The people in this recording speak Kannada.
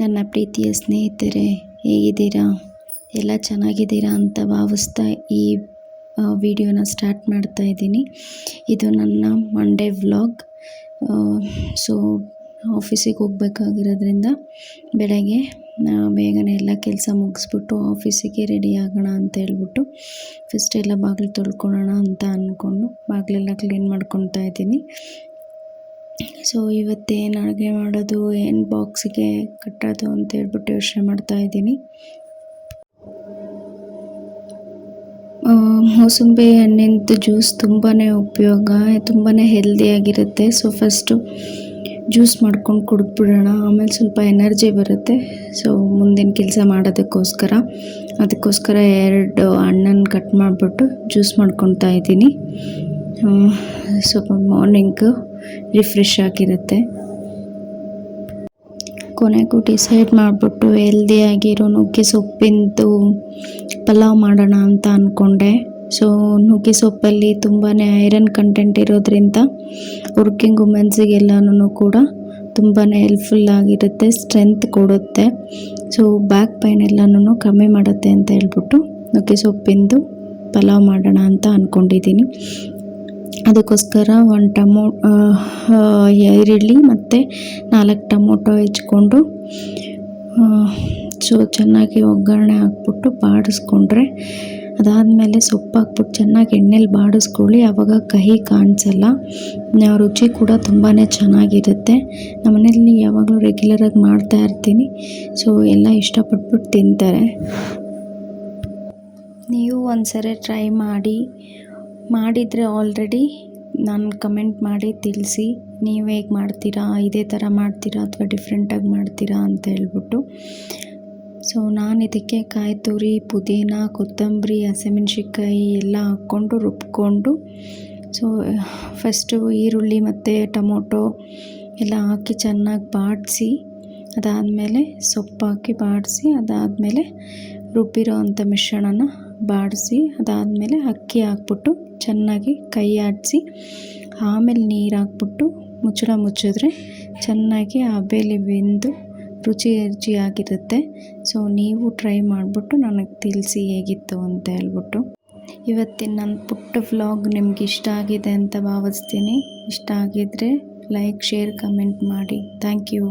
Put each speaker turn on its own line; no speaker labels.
ನನ್ನ ಪ್ರೀತಿಯ ಸ್ನೇಹಿತರೆ, ಹೇಗಿದ್ದೀರಾ? ಎಲ್ಲ ಚೆನ್ನಾಗಿದ್ದೀರಾ ಅಂತ ಭಾವಿಸ್ತಾ ಈ ವಿಡಿಯೋನ ಸ್ಟಾರ್ಟ್ ಮಾಡ್ತಾ ಇದ್ದೀನಿ. ಇದು ನನ್ನ ಮಂಡೇ ವ್ಲಾಗ್ ಸೊ ಆಫೀಸಿಗೆ ಹೋಗ್ಬೇಕಾಗಿರೋದ್ರಿಂದ ಬೆಳಗ್ಗೆ ಬೇಗನೆ ಎಲ್ಲ ಕೆಲಸ ಮುಗಿಸ್ಬಿಟ್ಟು ಆಫೀಸಿಗೆ ರೆಡಿ ಆಗೋಣ ಅಂತ ಹೇಳ್ಬಿಟ್ಟು ಫಸ್ಟ್ ಎಲ್ಲ ಬಾಗಿಲು ತೊಳ್ಕೊಳ್ಳೋಣ ಅಂತ ಅಂದ್ಕೊಂಡು ಬಾಗಿಲೆಲ್ಲ ಕ್ಲೀನ್ ಮಾಡ್ಕೊತಾ ಇದ್ದೀನಿ. ಸೊ ಇವತ್ತೇನು ಅಡುಗೆ ಮಾಡೋದು ಏನು ಬಾಕ್ಸಿಗೆ ಕಟ್ಟೋದು ಅಂತ ಹೇಳ್ಬಿಟ್ಟು ಯೋಚನೆ ಮಾಡ್ತಾ ಇದ್ದೀನಿ. ಮೂಸಂಬಿ ಹಣ್ಣಿಂದು ಜ್ಯೂಸ್ ತುಂಬಾ ಉಪಯೋಗ ತುಂಬಾ ಹೆಲ್ದಿಯಾಗಿರುತ್ತೆ ಸೊ ಫಸ್ಟು ಜ್ಯೂಸ್ ಮಾಡ್ಕೊಂಡು ಕುಡಿದ್ಬಿಡೋಣ. ಆಮೇಲೆ ಸ್ವಲ್ಪ ಎನರ್ಜಿ ಬರುತ್ತೆ. ಸೊ ಮುಂದಿನ ಕೆಲಸ ಮಾಡೋದಕ್ಕೋಸ್ಕರ. ಅದಕ್ಕೋಸ್ಕರ ಎರಡು ಹಣ್ಣನ್ನು ಕಟ್ ಮಾಡಿಬಿಟ್ಟು ಜ್ಯೂಸ್ ಮಾಡ್ಕೊತಾ ಇದ್ದೀನಿ. ಸ್ವಲ್ಪ ಮಾರ್ನಿಂಗು ರಿಫ್ರೆಶ್ ಆಗಿರುತ್ತೆ. ಕೊನೆಗೂ ಡಿಸೈಡ್ ಮಾಡಿಬಿಟ್ಟು ಹೆಲ್ದಿಯಾಗಿರೋ ನುಗ್ಗೆ ಸೊಪ್ಪಿಂದು ಪಲಾವ್ ಮಾಡೋಣ ಅಂತ ಅಂದ್ಕೊಂಡೆ ಸೊ ನುಗ್ಗೆ ಸೊಪ್ಪಲ್ಲಿ ತುಂಬಾ ಐರನ್ ಕಂಟೆಂಟ್ ಇರೋದ್ರಿಂದ ವರ್ಕಿಂಗ್ ವುಮೆನ್ಸಿಗೆಲ್ಲನೂ ಕೂಡ ತುಂಬಾ ಹೆಲ್ಪ್ಫುಲ್ ಆಗಿರುತ್ತೆ ಸ್ಟ್ರೆಂತ್ ಕೊಡುತ್ತೆ. ಸೊ ಬ್ಯಾಕ್ ಪೈನ್ ಎಲ್ಲನೂ ಕಮ್ಮಿ ಮಾಡುತ್ತೆ ಅಂತ ಹೇಳ್ಬಿಟ್ಟು ನುಗ್ಗೆ ಸೊಪ್ಪಿಂದು ಪಲಾವ್ ಮಾಡೋಣ ಅಂತ ಅಂದ್ಕೊಂಡಿದ್ದೀನಿ ಅದಕ್ಕೋಸ್ಕರ ಒಂದು ಟಮೋ ಈರುಳ್ಳಿ ಮತ್ತು ನಾಲ್ಕು ಟಮೋಟೊ ಹೆಚ್ಕೊಂಡು ಸೊ ಚೆನ್ನಾಗಿ ಒಗ್ಗರಣೆ ಹಾಕ್ಬಿಟ್ಟು ಬಾಡಿಸ್ಕೊಂಡ್ರೆ ಅದಾದಮೇಲೆ ಸೊಪ್ಪು ಹಾಕ್ಬಿಟ್ಟು ಚೆನ್ನಾಗಿ ಎಣ್ಣೆಲಿ ಬಾಡಿಸ್ಕೊಳ್ಳಿ. ಆವಾಗ ಕಹಿ ಕಾಣಿಸಲ್ಲ. ರುಚಿ ಕೂಡ ತುಂಬಾ ಚೆನ್ನಾಗಿರುತ್ತೆ. ನಮ್ಮನೇಲಿ ಯಾವಾಗಲೂ ರೆಗ್ಯುಲರಾಗಿ ಮಾಡ್ತಾ ಇರ್ತೀನಿ. ಸೊ ಎಲ್ಲ ಇಷ್ಟಪಟ್ಬಿಟ್ಟು ತಿಂತಾರೆ. ನೀವು ಒಂದ್ಸರಿ ಟ್ರೈ ಮಾಡಿ. ಮಾಡಿದರೆ ಆಲ್ರೆಡಿ ನಾನು ಕಮೆಂಟ್ ಮಾಡಿ ತಿಳಿಸಿ, ನೀವು ಹೇಗೆ ಮಾಡ್ತೀರಾ, ಇದೇ ಥರ ಮಾಡ್ತೀರಾ ಅಥವಾ ಡಿಫ್ರೆಂಟಾಗಿ ಮಾಡ್ತೀರಾ ಅಂತ ಹೇಳ್ಬಿಟ್ಟು. ಸೊ ನಾನು ಇದಕ್ಕೆ ಕಾಯಿ ತುರಿ, ಪುದೀನ, ಕೊತ್ತಂಬರಿ, ಹಸಿಮೆಣ್ಸಿನ್ಕಾಯಿ ಎಲ್ಲ ಹಾಕ್ಕೊಂಡು ರುಬ್ಕೊಂಡು ಸೊ ಫಸ್ಟು ಈರುಳ್ಳಿ ಮತ್ತು ಟೊಮೊಟೊ ಎಲ್ಲ ಹಾಕಿ ಚೆನ್ನಾಗಿ ಬಾಡಿಸಿ, ಅದಾದಮೇಲೆ ಸೊಪ್ಪು ಹಾಕಿ ಬಾಡಿಸಿ, ಅದಾದಮೇಲೆ ರುಬ್ಬಿರೋ ಅಂಥ ಮಿಶ್ರಣನ ಬಾಡಿಸಿ, ಅದಾದಮೇಲೆ ಅಕ್ಕಿ ಹಾಕ್ಬಿಟ್ಟು ಚೆನ್ನಾಗಿ ಕೈ ಆಡಿಸಿ, ಆಮೇಲೆ ನೀರು ಹಾಕ್ಬಿಟ್ಟು ಮುಚ್ಚಳ ಮುಚ್ಚಿದ್ರೆ ಚೆನ್ನಾಗಿ ಹಬೆಯಲ್ಲಿ ಬೆಂದು ರುಚಿ ರುಚಿಯಾಗಿರುತ್ತೆ. ಸೊ ನೀವು ಟ್ರೈ ಮಾಡಿಬಿಟ್ಟು ನನಗೆ ತಿಳಿಸಿ ಹೇಗಿತ್ತು ಅಂತ ಹೇಳ್ಬಿಟ್ಟು. ಇವತ್ತಿನ ನನ್ನ ಪುಟ್ಟ ವ್ಲಾಗ್ ನಿಮ್ಗೆ ಇಷ್ಟ ಆಗಿದೆ ಅಂತ ಭಾವಿಸ್ತೀನಿ. ಇಷ್ಟ ಆಗಿದ್ದರೆ ಲೈಕ್ ಶೇರ್ ಕಮೆಂಟ್ ಮಾಡಿ. Thank you